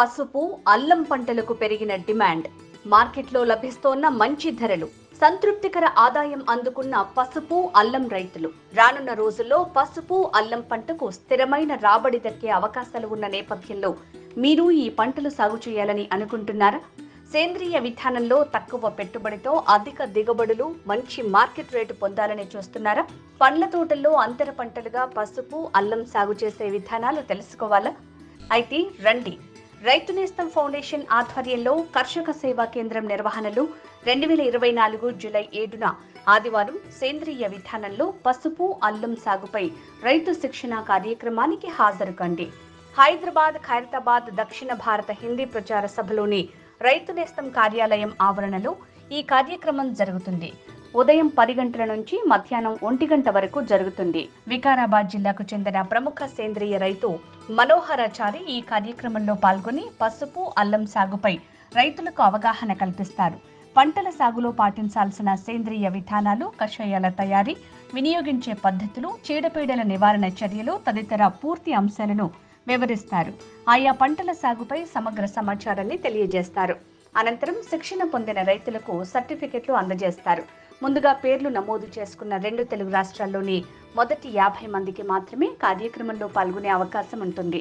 పసుపు అల్లం పంటలకు పెరిగిన డిమాండ్. మార్కెట్లో లభిస్తోన్న మంచి ధరలు. సంతృప్తికర ఆదాయం అందుకున్న పసుపు అల్లం రైతులు. రానున్న రోజుల్లో పసుపు అల్లం పంటకు స్థిరమైన రాబడి దక్కే అవకాశాలు ఉన్న నేపథ్యంలో మీరు ఈ పంటలు సాగు చేయాలని అనుకుంటున్నారా? సేంద్రియ విధానంలో తక్కువ పెట్టుబడితో అధిక దిగుబడులు మంచి మార్కెట్ రేటు పొందాలని చూస్తున్నారా? పండ్ల తోటల్లో అంతర పంటలుగా పసుపు అల్లం సాగు చేసే విధానాలు తెలుసుకోవాలా? అయితే రండి రైతు నేస్తం ఫౌండేషన్ ఆధ్వర్యంలో కర్షక సేవా కేంద్రం నిర్వహణలో రెండు వేల ఇరవై నాలుగు జూలై ఏడున. ఆదివారం సేంద్రియ విధానంలో పసుపు అల్లం సాగుపై రైతు శిక్షణ కార్యక్రమానికి హాజరు కండి. హైదరాబాద్ ఖైరతాబాద్ దక్షిణ భారత హిందీ ప్రచార సభలోని రైతు నేస్తం కార్యాలయం ఆవరణలో ఈ కార్యక్రమం జరుగుతుంది. ఉదయం పది గంటల నుంచి మధ్యాహ్నం ఒంటి గంట వరకు జరుగుతుంది. వికారాబాద్ జిల్లాకు చెందిన ప్రముఖ సేంద్రియ రైతు మనోహరాచారి ఈ కార్యక్రమంలో పాల్గొని పసుపు అల్లం సాగుపై రైతులకు అవగాహన కల్పిస్తారు. పంటల సాగులో పాటించాల్సిన సేంద్రియ విధానాలు కషాయాల తయారీ వినియోగించే పద్ధతులు చీడపీడల నివారణ చర్యలు తదితర పూర్తి అంశాలను వివరిస్తారు. ఆయా పంటల సాగుపై సమగ్ర సమాచారాన్ని తెలియజేస్తారు. అనంతరం శిక్షణ పొందిన రైతులకు సర్టిఫికెట్లు అందజేస్తారు. ముందుగా పేర్లు నమోదు చేసుకున్న రెండు తెలుగు రాష్ట్రాల్లోని మొదటి యాభై మందికి మాత్రమే కార్యక్రమంలో పాల్గొనే అవకాశం ఉంటుంది.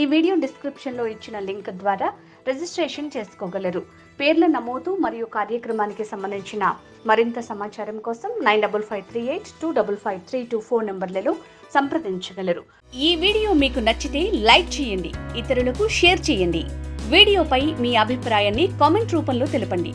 ఈ వీడియో డిస్క్రిప్షన్లో ఇచ్చిన లింక్ ద్వారా రిజిస్ట్రేషన్ చేసుకోగలరు. పేర్ల నమోదు మరియు కార్యక్రమానికి సంబంధించిన మరింత సమాచారం కోసం nine double five three eight two double five three two four నంబర్లలో సంప్రదించగలరు. ఈ వీడియో మీకు నచ్చితే లైక్ చేయండి ఇతరులకు షేర్ చేయండి. వీడియోపై మీ అభిప్రాయాన్ని కామెంట్ రూపంలో తెలపండి.